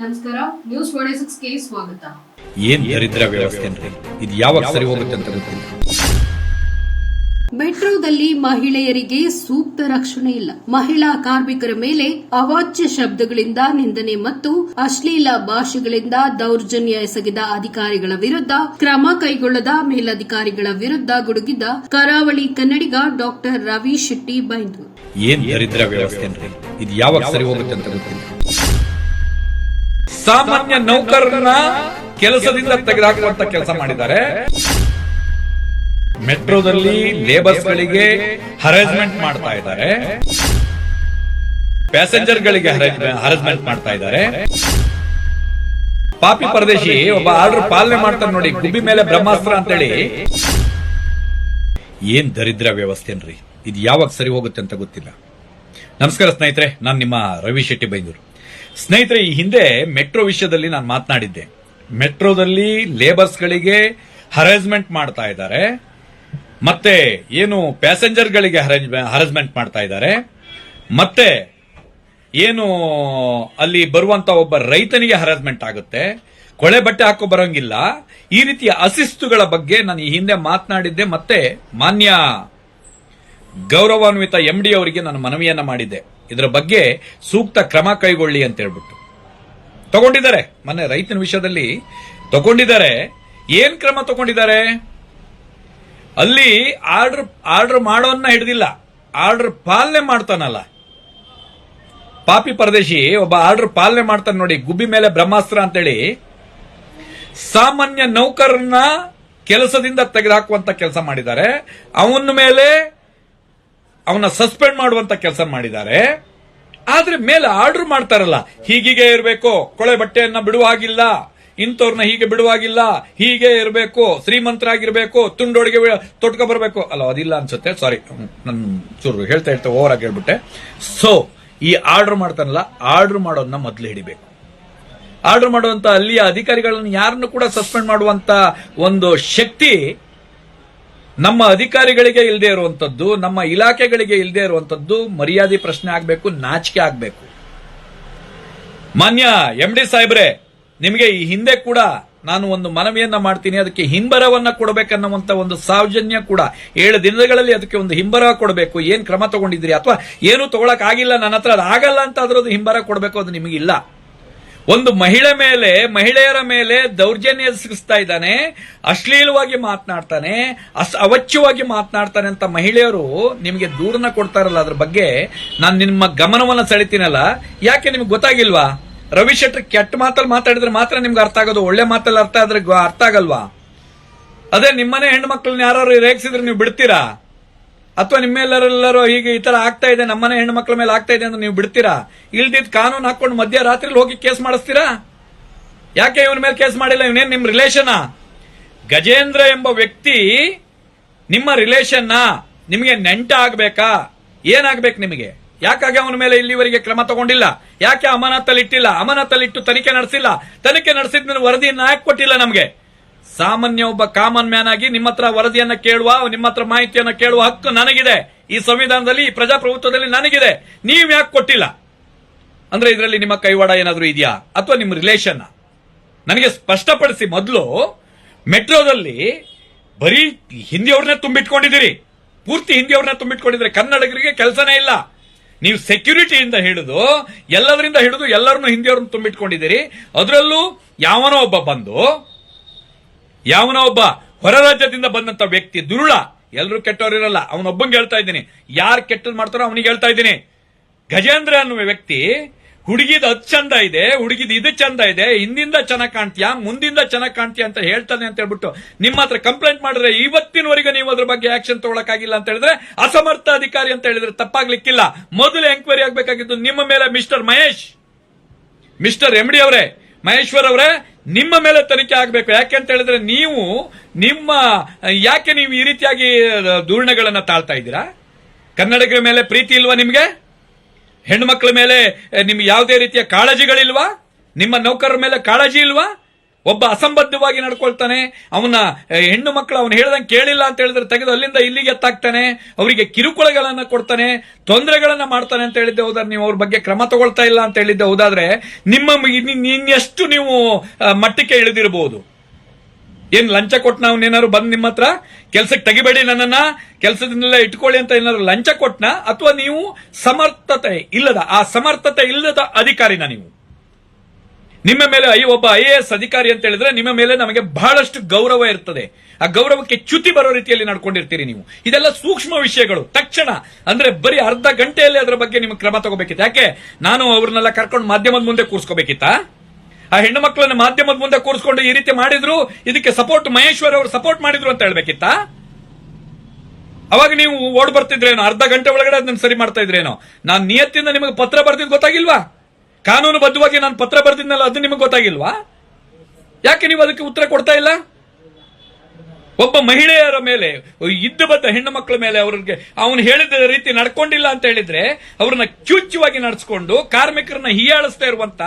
ನಮಸ್ಕಾರ news forty ಸಿಕ್ಸ್ಗೆ ಸ್ವಾಗತ. ಏನ್ ದರಿದ್ರ ವ್ಯವಸ್ಥೆ ಅಂದ್ರೆ? ಇದು ಯಾವಾಗ ಸರಿ ಹೋಗುತ್ತೆ ಅಂತ ಗೊತ್ತಿಲ್ಲ. ಮೆಟ್ರೋದಲ್ಲಿ ಮಹಿಳೆಯರಿಗೆ ಸೂಕ್ತ ರಕ್ಷಣೆ ಇಲ್ಲ. ಮಹಿಳಾ ಕಾರ್ಮಿಕರ ಮೇಲೆ ಅವಾಚ್ಯ ಶಬ್ದಗಳಿಂದ ನಿಂದನೆ ಮತ್ತು ಅಶ್ಲೀಲ ಭಾಷೆಗಳಿಂದ ದೌರ್ಜನ್ಯ ಎಸಗಿದ ಅಧಿಕಾರಿಗಳ ವಿರುದ್ಧ ಕ್ರಮ ಕೈಗೊಳ್ಳದ ಮೇಲಧಿಕಾರಿಗಳ ವಿರುದ್ಧ ಗುಡುಗಿದ ಕರಾವಳಿ ಕನ್ನಡಿಗ ಡಾಕ್ಟರ್ ರವಿ ಶೆಟ್ಟಿ ಬೈಂದೂರು. ಏನ್ ದರಿದ್ರ ವ್ಯವಸ್ಥೆ ಅಂದ್ರೆ? ಇದು ಯಾವಾಗ ಸರಿ ಹೋಗುತ್ತೆ ಅಂತ ಗೊತ್ತಿಲ್ಲ. ಸಾಮಾನ್ಯ ನೌಕರರ ಕೆಲಸದಿಂದ ತೆಗೆದುಹಾಕುವಂತ ಕೆಲಸ ಮಾಡಿದ್ದಾರೆ. ಮೆಟ್ರೋದಲ್ಲಿ ಲೇಬರ್ಸ್ ಗಳಿಗೆ ಹರಾಸ್ಮೆಂಟ್ ಮಾಡ್ತಾ ಇದ್ದಾರೆ. ಪ್ಯಾಸೆಂಜರ್ ಗಳಿಗೆ ಹರಾಸ್ಮೆಂಟ್ ಮಾಡ್ತಾ ಇದ್ದಾರೆ. ಪಾಪಿ ಪರದೇಶಿ ಒಬ್ಬ ಆರ್ಡರ್ ಪಾಲನೆ ಮಾಡ್ತಾನೆ ನೋಡಿ, ಗುಬ್ಬಿ ಮೇಲೆ ಬ್ರಹ್ಮಾಸ್ತ್ರ ಅಂತ ಹೇಳಿ ಏನ್ ದರಿದ್ರ ವ್ಯವಸ್ಥೆ ಅನ್ರಿ ಇದು ಯಾವಾಗ ಸರಿ ಹೋಗುತ್ತೆ ಅಂತ ಗೊತ್ತಿಲ್ಲ. ನಮಸ್ಕಾರ ಸ್ನೇಹಿತರೆ, ನಾನು ನಿಮ್ಮ ರವಿ ಶೆಟ್ಟಿ ಬೈಂದೂರು. ಸ್ನೇಹಿತರೆ, ಈ ಹಿಂದೆ ಮೆಟ್ರೋ ವಿಷಯದಲ್ಲಿ ನಾನು ಮಾತನಾಡಿದ್ದೆ. ಮೆಟ್ರೋದಲ್ಲಿ ಲೇಬರ್ಸ್ಗಳಿಗೆ ಹರಾಸ್ಮೆಂಟ್ ಮಾಡ್ತಾ ಇದ್ದಾರೆ. ಮತ್ತೆ ಏನು ಪ್ಯಾಸೆಂಜರ್ಗಳಿಗೆ ಹರಾಸ್ಮೆಂಟ್ ಮಾಡ್ತಾ ಇದ್ದಾರೆ. ಮತ್ತೆ ಏನು ಅಲ್ಲಿ ಬರುವಂತ ಒಬ್ಬ ರೈತನಿಗೆ ಹರಾಸ್ಮೆಂಟ್ ಆಗುತ್ತೆ. ಕೊಳೆ ಬಟ್ಟೆ ಹಾಕೋ ಬರೋಂಗಿಲ್ಲ. ಈ ರೀತಿಯ ಅಸಿಸ್ತುಗಳ ಬಗ್ಗೆ ನಾನು ಈ ಹಿಂದೆ ಮಾತನಾಡಿದ್ದೆ. ಮತ್ತೆ ಮಾನ್ಯ ಗೌರವಾನ್ವಿತ ಎಂ ಡಿ ಅವರಿಗೆ ನಾನು ಮನವಿಯನ್ನ ಮಾಡಿದ್ದೆ. ಇದರ ಬಗ್ಗೆ ಸೂಕ್ತ ಕ್ರಮ ಕೈಗೊಳ್ಳಿ ಅಂತ ಹೇಳ್ಬಿಟ್ಟು. ತಗೊಂಡಿದ್ದಾರೆ. ಮೊನ್ನೆ ರೈತನ ವಿಷಯದಲ್ಲಿ ತಗೊಂಡಿದ್ದಾರೆ. ಏನ್ ಕ್ರಮ ತಗೊಂಡಿದ್ದಾರೆ? ಅಲ್ಲಿ ಆರ್ಡರ್ ಆರ್ಡರ್ ಮಾಡೋನ್ನ ಹಿಡಿದಿಲ್ಲ. ಆರ್ಡರ್ ಪಾಲನೆ ಮಾಡ್ತಾನಲ್ಲ. ಪಾಪಿ ಪರದೇಶಿ ಒಬ್ಬ ಆರ್ಡರ್ ಪಾಲನೆ ಮಾಡ್ತಾನೆ ನೋಡಿ, ಗುಬ್ಬಿ ಮೇಲೆ ಬ್ರಹ್ಮಾಸ್ತ್ರ ಅಂತೇಳಿ. ಸಾಮಾನ್ಯ ನೌಕರನ್ನ ಕೆಲಸದಿಂದ ತೆಗೆದುಹಾಕುವಂತ ಕೆಲಸ ಮಾಡಿದ್ದಾರೆ. ಅವನ ಮೇಲೆ ಅವನ ಸಸ್ಪೆಂಡ್ ಮಾಡುವಂತ ಕೆಲಸ ಮಾಡಿದ್ದಾರೆ. ಆದ್ರೆ ಮೇಲೆ ಆರ್ಡರ್ ಮಾಡ್ತಾರಲ್ಲ, ಹೀಗೀಗೆ ಇರಬೇಕು, ಕೊಳೆ ಬಟ್ಟೆಯನ್ನ ಬಿಡುವಾಗಿಲ್ಲ, ಇಂಥವ್ರನ್ನ ಹೀಗೆ ಬಿಡುವಾಗಿಲ್ಲ, ಹೀಗೆ ಇರಬೇಕು, ಶ್ರೀಮಂತರಾಗಿರ್ಬೇಕು, ತುಂಡೊಳಗೆ ತೊಟ್ಕೊ ಬರಬೇಕು. ಅಲ್ಲ ಅದಿಲ್ಲ ಅನ್ಸುತ್ತೆ ಸಾರಿ ನನ್ನ ಚೂರು ಹೇಳ್ತಾ ಹೇಳ್ತಾ ಓವರ್ ಆಗಿ ಹೇಳ್ಬಿಟ್ಟೆ. ಸೊ ಈ ಆರ್ಡರ್ ಮಾಡ್ತಾನಲ್ಲ, ಆರ್ಡರ್ ಮಾಡೋದನ್ನ ಮೊದಲು ಹಿಡಿಬೇಕು. ಆರ್ಡರ್ ಮಾಡುವಂತ ಅಲ್ಲಿಯ ಅಧಿಕಾರಿಗಳನ್ನ ಯಾರನ್ನು ಕೂಡ ಸಸ್ಪೆಂಡ್ ಮಾಡುವಂತ ಒಂದು ಶಕ್ತಿ ನಮ್ಮ ಅಧಿಕಾರಿಗಳಿಗೆ ಇಲ್ಲದೆ ಇರುವಂಥದ್ದು ನಮ್ಮ ಇಲಾಖೆಗಳಿಗೆ ಇಲ್ಲದೆ ಇರುವಂಥದ್ದು ಮರ್ಯಾದೆ ಪ್ರಶ್ನೆ ಆಗಬೇಕು, ನಾಚಿಕೆ ಆಗಬೇಕು. ಮಾನ್ಯ ಎಂ ಡಿ ಸಾಹೇಬ್ರೆ, ನಿಮಗೆ ಈ ಹಿಂದೆ ಕೂಡ ನಾನು ಒಂದು ಮನವಿಯನ್ನ ಮಾಡ್ತೀನಿ, ಅದಕ್ಕೆ ಹಿಂಬರವನ್ನ ಕೊಡಬೇಕನ್ನುವಂತ ಒಂದು ಸೌಜನ್ಯ ಕೂಡ ಏಳು ದಿನಗಳಲ್ಲಿ ಅದಕ್ಕೆ ಒಂದು ಹಿಂಬರ ಕೊಡಬೇಕು. ಏನ್ ಕ್ರಮ ತಗೊಂಡಿದ್ರಿ ಅಥವಾ ಏನು ತಗೊಳಕ್ ಆಗಿಲ್ಲ ನನ್ನ ಹತ್ರ, ಅದು ಆಗಲ್ಲ ಅಂತ ಅದ್ರದ್ದು ಹಿಂಬರ ಕೊಡಬೇಕು, ಅದು ನಿಮಗಿಲ್ಲ. ಒಂದು ಮಹಿಳೆ ಮೇಲೆ, ಮಹಿಳೆಯರ ಮೇಲೆ ದೌರ್ಜನ್ಯ ಎಸಗಿಸ್ತಾ ಇದ್ದಾನೆ, ಅಶ್ಲೀಲವಾಗಿ ಮಾತನಾಡ್ತಾನೆ, ಅಸ್ ಅವಚ್ಯವಾಗಿ ಮಾತನಾಡ್ತಾನೆ ಅಂತ ಮಹಿಳೆಯರು ನಿಮಗೆ ದೂರನ ಕೊಡ್ತಾರಲ್ಲ ಅದ್ರ ಬಗ್ಗೆ. ನಾನು ನಿಮ್ಮ ಗಮನವನ್ನ ಸೆಳಿತೀನಲ್ಲ. ಯಾಕೆ ನಿಮ್ಗೆ ಗೊತ್ತಾಗಿಲ್ವಾ? ರವಿ ಶೆಟ್ಟಿ ಕೆಟ್ಟ ಮಾತಲ್ಲಿ ಮಾತಾಡಿದ್ರೆ ಮಾತ್ರ ನಿಮ್ಗೆ ಅರ್ಥ ಆಗೋದು, ಒಳ್ಳೆ ಮಾತಲ್ಲಿ ಅರ್ಥ ಆದ್ರೆ ಅರ್ಥ ಆಗಲ್ವಾ? ಅದೇ ನಿಮ್ಮನೆ ಹೆಣ್ಣು ಮಕ್ಕಳನ್ನ ಯಾರು ರೇಗಿಸಿದ್ರೆ ನೀವು ಬಿಡ್ತೀರಾ? ಅಥವಾ ನಿಮ್ಮೆಲ್ಲರೆಲ್ಲರೂ ಹೀಗೆ ಈ ತರ ಆಗ್ತಾ ಇದೆ ನಮ್ಮನೆ ಹೆಣ್ಣು ಮಕ್ಕಳ ಮೇಲೆ ಆಗ್ತಾ ಇದೆ ಅಂತ ನೀವು ಬಿಡ್ತೀರಾ? ಇಲ್ದಿದ್ ಕಾನೂನು ಹಾಕೊಂಡು ಮಧ್ಯರಾತ್ರಿ ಹೋಗಿ ಕೇಸ್ ಮಾಡಿಸ್ತೀರಾ? ಯಾಕೆ ಇವನ ಮೇಲೆ ಕೇಸ್ ಮಾಡಿಲ್ಲ? ಇವನೇನ್ ನಿಮ್ ರಿಲೇಷನ್ ಗಜೇಂದ್ರ ಎಂಬ ವ್ಯಕ್ತಿ ನಿಮ್ಮ ರಿಲೇಷನ್ನ ನಿಮಗೆ ನೆಂಟ ಆಗ್ಬೇಕಾ? ಏನಾಗ್ಬೇಕು ನಿಮಗೆ? ಯಾಕಾಗಿ ಅವನ ಮೇಲೆ ಇಲ್ಲಿವರೆಗೆ ಕ್ರಮ ತಗೊಂಡಿಲ್ಲ? ಯಾಕೆ ಅಮಾನತಲ್ಲಿ ಇಟ್ಟಿಲ್ಲ ಅಮಾನತಲ್ಲಿ ಇಟ್ಟು ತನಿಖೆ ನಡೆಸಿಲ್ಲ? ತನಿಖೆ ನಡೆಸಿದ ವರದಿಯನ್ನ ಯಾಕೆ ಕೊಟ್ಟಿಲ್ಲ ನಮಗೆ? ಸಾಮಾನ್ಯ ಒಬ್ಬ ಕಾಮನ್ ಮ್ಯಾನ್ ಆಗಿ ನಿಮ್ಮ ಹತ್ರ ವರದಿಯನ್ನ ಕೇಳುವ, ನಿಮ್ಮ ಹತ್ರ ಮಾಹಿತಿಯನ್ನ ಕೇಳುವ ಹಕ್ಕು ನನಗಿದೆ. ಈ ಸಂವಿಧಾನದಲ್ಲಿ, ಈ ಪ್ರಜಾಪ್ರಭುತ್ವದಲ್ಲಿ ನನಗಿದೆ. ನೀವು ಯಾಕೆ ಕೊಟ್ಟಿಲ್ಲ? ಅಂದ್ರೆ ಇದರಲ್ಲಿ ನಿಮ್ಮ ಕೈವಾಡ ಏನಾದರೂ ಇದೆಯಾ? ಅಥವಾ ನಿಮ್ಮ ರಿಲೇಷನ್ ನನಗೆ ಸ್ಪಷ್ಟಪಡಿಸಿ ಮೊದಲು, ಮೆಟ್ರೋದಲ್ಲಿ ಬರೀ ಹಿಂದಿಯವ್ರನ್ನೇ ತುಂಬಿಟ್ಕೊಂಡಿದ್ದೀರಿ. ಪೂರ್ತಿ ಹಿಂದಿಯವ್ರನ್ನ ತುಂಬಿಟ್ಕೊಂಡಿದ್ರೆ ಕನ್ನಡಿಗರಿಗೆ ಕೆಲಸನೇ ಇಲ್ಲ. ನೀವು ಸೆಕ್ಯೂರಿಟಿಯಿಂದ ಹಿಡಿದು, ಎಲ್ಲದರಿಂದ ಹಿಡಿದು ಎಲ್ಲರನ್ನು ಹಿಂದಿಯವ್ರನ್ನ ತುಂಬಿಟ್ಕೊಂಡಿದ್ದೀರಿ. ಅದರಲ್ಲೂ ಯಾವನೋ ಒಬ್ಬ ಬಂದು ಯಾವನೋ ಒಬ್ಬ ಹೊರ ರಾಜ್ಯದಿಂದ ಬಂದಂತ ವ್ಯಕ್ತಿ ದುರುಳ, ಎಲ್ಲರೂ ಕೆಟ್ಟವರಿರಲ್ಲ ಅವನೊಬ್ಬಂಗೆ ಹೇಳ್ತಾ ಇದ್ದೀನಿ. ಯಾರು ಕೆಟ್ಟದ್ ಮಾಡ್ತಾರೋ ಅವನಿಗೆ ಹೇಳ್ತಾ ಇದ್ದೀನಿ. ಗಜೇಂದ್ರ ಅನ್ನುವ ವ್ಯಕ್ತಿ, ಹುಡುಗಿದ ಅದ್ ಚಂದ ಇದೆ, ಹುಡುಗಿದ ಇದು ಚಂದ ಇದೆ, ಹಿಂದಿಂದ ಚೆನ್ನಾಗ್ ಕಾಣ್ತೀಯಾ ಮುಂದಿಂದ ಚೆನ್ನಾಗ್ ಕಾಣ್ತೀಯ ಅಂತ ಹೇಳ್ತಾನೆ ಅಂತ ಹೇಳ್ಬಿಟ್ಟು ನಿಮ್ಮ ಹತ್ರ ಕಂಪ್ಲೇಂಟ್ ಮಾಡಿದ್ರೆ ಇವತ್ತಿನವರೆಗೂ ನೀವು ಅದ್ರ ಬಗ್ಗೆ ಆಕ್ಷನ್ ತಗೊಳಕಾಗಿಲ್ಲ ಅಂತ ಹೇಳಿದ್ರೆ ಅಸಮರ್ಥ ಅಧಿಕಾರಿ ಅಂತ ಹೇಳಿದ್ರೆ ತಪ್ಪಾಗ್ಲಿಕ್ಕಿಲ್ಲ. ಮೊದಲು ಎಂಕ್ವೈರಿ ಆಗ್ಬೇಕಾಗಿದ್ದು ನಿಮ್ಮ ಮೇಲೆ mister Mahesh, mister M D ಅವರೇ. ಮಹೇಶ್ವರ್ ಅವರೇ, ನಿಮ್ಮ ಮೇಲೆ ತನಿಖೆ ಆಗಬೇಕು. ಯಾಕೆ ಅಂತ ಹೇಳಿದ್ರೆ ನೀವು ನಿಮ್ಮ, ಯಾಕೆ ನೀವು ಈ ರೀತಿಯಾಗಿ ದೂರಣೆಗಳನ್ನ ತಾಳ್ತಾ ಇದ್ದೀರಾ? ಕನ್ನಡಿಗರ ಮೇಲೆ ಪ್ರೀತಿ ಇಲ್ವಾ ನಿಮಗೆ? ಹೆಣ್ಮಕ್ಳ ಮೇಲೆ ನಿಮ್ಗೆ ಯಾವುದೇ ರೀತಿಯ ಕಾಳಜಿಗಳಿಲ್ವಾ? ನಿಮ್ಮ ನೌಕರರ ಮೇಲೆ ಕಾಳಜಿ ಇಲ್ವಾ? ಒಬ್ಬ ಅಸಂಬದ್ಧವಾಗಿ ನಡ್ಕೊಳ್ತಾನೆ, ಅವನ ಹೆಣ್ಣು ಮಕ್ಕಳು ಅವನು ಹೇಳ್ದಂಗೆ ಕೇಳಿಲ್ಲ ಅಂತ ಹೇಳಿದ್ರೆ ತೆಗೆದು ಅಲ್ಲಿಂದ ಇಲ್ಲಿಗೆ ಎತ್ತಾಕ್ತಾನೆ, ಅವರಿಗೆ ಕಿರುಕುಳಗಳನ್ನ ಕೊಡ್ತಾನೆ, ತೊಂದರೆಗಳನ್ನ ಮಾಡ್ತಾನೆ ಅಂತ ಹೇಳಿದ್ದೆ ಹೋದ್ರೆ ನೀವು ಅವ್ರ ಬಗ್ಗೆ ಕ್ರಮ ತಗೊಳ್ತಾ ಇಲ್ಲ ಅಂತ ಹೇಳಿದ್ದೆ, ಹೋದಾದ್ರೆ ನಿಮ್ಮ ಇನ್ನೆಷ್ಟು ನೀವು ಮಟ್ಟಕ್ಕೆ ಇಳಿದಿರಬಹುದು? ಏನ್ ಲಂಚ ಕೊಟ್ನ ಅವನೇನಾದ್ರು ಬಂದ್ ನಿಮ್ಮ ಹತ್ರ? ಕೆಲ್ಸಕ್ಕೆ ತೆಗಿಬೇಡಿ ನನ್ನನ್ನ ಕೆಲ್ಸದಿಂದ ಇಟ್ಕೊಳ್ಳಿ ಅಂತ ಏನಾದ್ರು ಲಂಚ ಕೊಟ್ಟನ ಅಥವಾ ನೀವು ಸಮರ್ಥತೆ ಇಲ್ಲದ, ಆ ಸಮರ್ಥತೆ ಇಲ್ಲದ ಅಧಿಕಾರಿನ ನೀವು? ನಿಮ್ಮ ಮೇಲೆ ಐ ಒಬ್ಬ ಐ ಎ ಎಸ್ ಅಧಿಕಾರಿ ಅಂತ ಹೇಳಿದ್ರೆ ನಿಮ್ಮ ಮೇಲೆ ನಮಗೆ ಬಹಳಷ್ಟು ಗೌರವ ಇರ್ತದೆ. ಆ ಗೌರವಕ್ಕೆ ಚ್ಯುತಿ ಬರೋ ರೀತಿಯಲ್ಲಿ ನಡ್ಕೊಂಡಿರ್ತೀರಿ ನೀವು. ಇದೆಲ್ಲ ಸೂಕ್ಷ್ಮ ವಿಷಯಗಳು. ತಕ್ಷಣ, ಅಂದ್ರೆ ಬರೀ ಅರ್ಧ ಗಂಟೆಯಲ್ಲಿ ಅದರ ಬಗ್ಗೆ ನಿಮ್ಗೆ ಕ್ರಮ ತಗೋಬೇಕಿತ್ತು. ಯಾಕೆ? ನಾನು ಅವ್ರನ್ನೆಲ್ಲ ಕರ್ಕೊಂಡು ಮಾಧ್ಯಮದ ಮುಂದೆ ಕೂರಿಸ್ಕೋಬೇಕಿತ್ತಾ? ಆ ಹೆಣ್ಣು ಮಕ್ಕಳನ್ನ ಮಾಧ್ಯಮದ ಮುಂದೆ ಕೂರಿಸ್ಕೊಂಡು ಈ ರೀತಿ ಮಾಡಿದ್ರು, ಇದಕ್ಕೆ ಸಪೋರ್ಟ್ ಮಹೇಶ್ವರ್ ಅವರು ಸಪೋರ್ಟ್ ಮಾಡಿದ್ರು ಅಂತ ಹೇಳ್ಬೇಕಿತ್ತಾ? ಅವಾಗ ನೀವು ಓಡ್ ಬರ್ತಿದ್ರೇನೋ? ಅರ್ಧ ಗಂಟೆ ಒಳಗಡೆ ಅದನ್ನ ಸರಿ ಮಾಡ್ತಾ ಇದ್ರೇನೋ? ನಾನು ನಿಯತ್ತಿಂದ ನಿಮಗೆ ಪತ್ರ ಬರ್ದಿದ್ ಗೊತ್ತಾಗಿಲ್ವಾ? ಕಾನೂನು ಬದ್ಧವಾಗಿ ನಾನು ಪತ್ರ ಬರ್ದಿದ್ನಲ್ಲ, ಅದು ನಿಮಗೆ ಗೊತ್ತಾಗಿಲ್ವಾ? ಯಾಕೆ ನೀವು ಅದಕ್ಕೆ ಉತ್ತರ ಕೊಡ್ತಾ ಇಲ್ಲ? ಒಬ್ಬ ಮಹಿಳೆಯರ ಮೇಲೆ, ಇದ್ದ ಬದ್ದ ಹೆಣ್ಣು ಮಕ್ಕಳ ಮೇಲೆ ಅವ್ರಿಗೆ, ಅವನು ಹೇಳಿದ ರೀತಿ ನಡ್ಕೊಂಡಿಲ್ಲ ಅಂತ ಹೇಳಿದ್ರೆ, ಅವ್ರನ್ನ ಕ್ಯೂಚ್ಯವಾಗಿ ನಡೆಸ್ಕೊಂಡು ಕಾರ್ಮಿಕರನ್ನ ಹೀಯಾಳಿಸ್ತಾ ಇರುವಂತ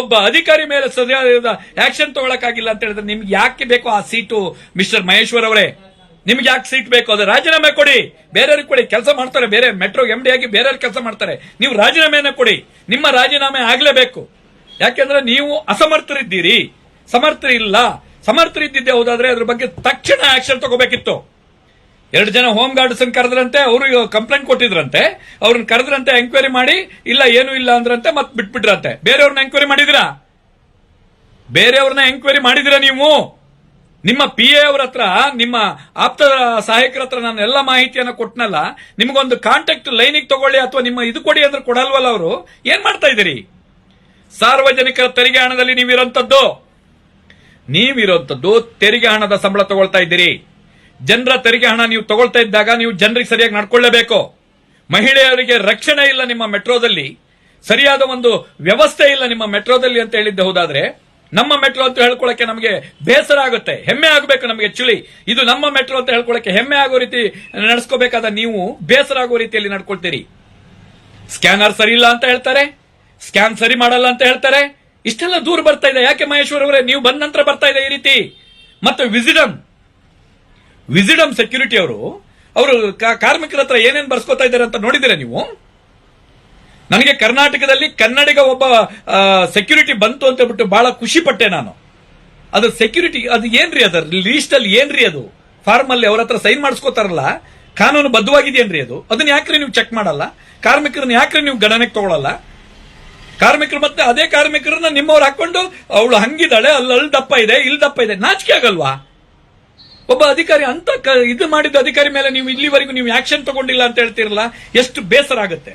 ಒಬ್ಬ ಅಧಿಕಾರಿ ಮೇಲೆ ಸರಿಯಾದ ಆಕ್ಷನ್ ತಗೊಳಕ್ಕಾಗಿಲ್ಲ ಅಂತ ಹೇಳಿದ್ರೆ ನಿಮ್ಗೆ ಯಾಕೆ ಬೇಕು ಆ ಸೀಟು, ಮಿಸ್ಟರ್ ಮಹೇಶ್ವರ್ ಅವರೇ? ನಿಮ್ಗೆ ಯಾಕೆ ಸೀಟ್ ಬೇಕು? ಅದು ರಾಜೀನಾಮೆ ಕೊಡಿ. ಬೇರೆಯವ್ರಿಗೆ ಕೊಡಿ. ಕೆಲಸ ಮಾಡ್ತಾರೆ. ಬೇರೆ ಮೆಟ್ರೋ ಎಂ ಡಿ ಆಗಿ ಬೇರೆಯವ್ರ ಕೆಲಸ ಮಾಡ್ತಾರೆ. ನೀವು ರಾಜೀನಾಮೆನ ಕೊಡಿ. ನಿಮ್ಮ ರಾಜೀನಾಮೆ ಆಗ್ಲೇಬೇಕು. ಯಾಕೆಂದ್ರೆ ನೀವು ಅಸಮರ್ಥರಿದ್ದೀರಿ. ಸಮರ್ಥರಿಲ್ಲ. ಸಮರ್ಥರಿದ್ದಿದ್ದೆ ಹೌದಾದ್ರೆ ಅದ್ರ ಬಗ್ಗೆ ತಕ್ಷಣ ಆಕ್ಷನ್ ತಗೋಬೇಕಿತ್ತು. ಎರಡು ಜನ ಹೋಮ್ ಗಾರ್ಡ್ಸ್ ಕರೆದ್ರಂತೆ, ಅವರು ಕಂಪ್ಲೇಂಟ್ ಕೊಟ್ಟಿದ್ರಂತೆ. ಅವ್ರನ್ನ ಕರೆದ್ರಂತೆ ಎಂಕ್ವೈರಿ ಮಾಡಿ, ಇಲ್ಲ, ಏನು ಇಲ್ಲ ಅಂದ್ರಂತೆ, ಮತ್ ಬಿಟ್ಬಿಟ್ರಂತೆ. ಬೇರೆಯವ್ರನ್ನ ಎಂಕ್ವೈರಿ ಮಾಡಿದಿರಾ ಬೇರೆಯವ್ರನ್ನ ಎಂಕ್ವೈರಿ ಮಾಡಿದಿರಾ ನೀವು? ನಿಮ್ಮ ಪಿ ಎ ಅವ್ರ ಹತ್ರ, ನಿಮ್ಮ ಆಪ್ತ ಸಹಾಯಕರ ಹತ್ರ ನಾನು ಎಲ್ಲ ಮಾಹಿತಿಯನ್ನ ಕೊಟ್ಟನಲ್ಲ ನಿಮಗೊಂದು ಕಾಂಟ್ಯಾಕ್ಟ್ ಲೈನಿಗೆ ತಗೊಳ್ಳಿ ಅಥವಾ ನಿಮ್ಮ ಇದು ಕೊಡಿ ಅಂದ್ರೆ ಕೊಡಲ್ವಲ್ಲ ಅವರು? ಏನ್ ಮಾಡ್ತಾ ಇದ್ದೀರಿ? ಸಾರ್ವಜನಿಕರ ತೆರಿಗೆ ಹಣದಲ್ಲಿ ನೀವಿರೋಂಥದ್ದು. ನೀವಿರೋಂಥದ್ದು ತೆರಿಗೆ ಹಣದ ಸಂಬಳ ತಗೊಳ್ತಾ ಇದ್ದೀರಿ. ಜನರ ತೆರಿಗೆ ಹಣ ನೀವು ತಗೊಳ್ತಾ ಇದ್ದಾಗ ನೀವು ಜನರಿಗೆ ಸರಿಯಾಗಿ ನಡ್ಕೊಳ್ಳೇಬೇಕು. ಮಹಿಳೆಯರಿಗೆ ರಕ್ಷಣೆ ಇಲ್ಲ ನಿಮ್ಮ ಮೆಟ್ರೋದಲ್ಲಿ. ಸರಿಯಾದ ಒಂದು ವ್ಯವಸ್ಥೆ ಇಲ್ಲ ನಿಮ್ಮ ಮೆಟ್ರೋದಲ್ಲಿ ಅಂತ ಹೇಳಿದ್ದೆ ಹೋದಾದ್ರೆ ನಮ್ಮ ಮೆಟ್ರೋ ಅಂತ ಹೇಳ್ಕೊಳಕ್ಕೆ ನಮಗೆ ಬೇಸರ ಆಗುತ್ತೆ, ಹೆಮ್ಮೆ ಆಗಬೇಕು ನಮಗೆ ಚುಳಿ ಇದು ನಮ್ಮ ಮೆಟ್ರೋ ಅಂತ ಹೇಳ್ಕೊಳಕ್ಕೆ ಹೆಮ್ಮೆ ಆಗೋ ರೀತಿ ನಡೆಸ್ಕೋಬೇಕಾದ ನೀವು ಬೇಸರ ಆಗೋ ರೀತಿಯಲ್ಲಿ ನಡ್ಕೊಳ್ತೀರಿ. ಸ್ಕ್ಯಾನರ್ ಸರಿ ಇಲ್ಲ ಅಂತ ಹೇಳ್ತಾರೆ, ಸ್ಕ್ಯಾನ್ ಸರಿ ಮಾಡಲ್ಲ ಅಂತ ಹೇಳ್ತಾರೆ. ಇಷ್ಟೆಲ್ಲ ದೂರ ಬರ್ತಾ ಇದೆ, ಯಾಕೆ ಮಹೇಶ್ವರ್ ಅವರೇ, ನೀವು ಬಂದ ನಂತರ ಬರ್ತಾ ಇದೆ ಈ ರೀತಿ. ಮತ್ತು ವಿಸಿಡಮ್ ವಿಸಿಡಮ್ ಸೆಕ್ಯೂರಿಟಿ ಅವರು ಅವರು ಕಾರ್ಮಿಕರ ಹತ್ರ ಏನೇನ್ ಬರ್ಸ್ಕೊತಾ ಇದ್ದಾರೆ ಅಂತ ನೋಡಿದಿರ ನೀವು? ನನಗೆ ಕರ್ನಾಟಕದಲ್ಲಿ ಕನ್ನಡಿಗ ಒಬ್ಬ ಸೆಕ್ಯೂರಿಟಿ ಬಂತು ಅಂತ ಹೇಳ್ಬಿಟ್ಟು ಬಹಳ ಖುಷಿ ಪಟ್ಟೆ ನಾನು. ಅದು ಸೆಕ್ಯೂರಿಟಿ ಅದು ಏನ್ರಿ ಅದ? ಲೀಸ್ಟ್ ಅಲ್ಲಿ ಏನ್ರಿ ಅದು? ಫಾರ್ಮ್ ಅಲ್ಲಿ ಅವ್ರ ಹತ್ರ ಸೈನ್ ಮಾಡಿಸ್ಕೋತಾರಲ್ಲ? ಕಾನೂನು ಬದ್ಧವಾಗಿದೆಯೇನ್ರಿ ಅದು? ಅದನ್ನ ಯಾಕ್ರಿ ನೀವು ಚೆಕ್ ಮಾಡಲ್ಲ? ಕಾರ್ಮಿಕರನ್ನ ಯಾಕ್ರಿ ನೀವು ಗಣನೆಗೆ ತಗೊಳ್ಳಲ್ಲ ಕಾರ್ಮಿಕರು ಮತ್ತೆ ಅದೇ ಕಾರ್ಮಿಕರನ್ನ ನಿಮ್ಮವ್ರು ಹಾಕೊಂಡು ಅವಳು ಹಂಗಿದ್ದಾಳೆ, ಅಲ್ಲಿ ದಪ್ಪ ಇದೆ, ಇಲ್ಲಿ ದಪ್ಪ ಇದೆ. ನಾಚಿಕೆ ಆಗಲ್ವಾ? ಒಬ್ಬ ಅಧಿಕಾರಿ ಅಂತ ಇದು ಮಾಡಿದ ಅಧಿಕಾರಿ ಮೇಲೆ ನೀವು ಇಲ್ಲಿವರೆಗೂ ನೀವು ಆಕ್ಷನ್ ತಗೊಂಡಿಲ್ಲ ಅಂತ ಹೇಳ್ತಿರಲ್ಲ, ಎಷ್ಟು ಬೇಸರ ಆಗುತ್ತೆ?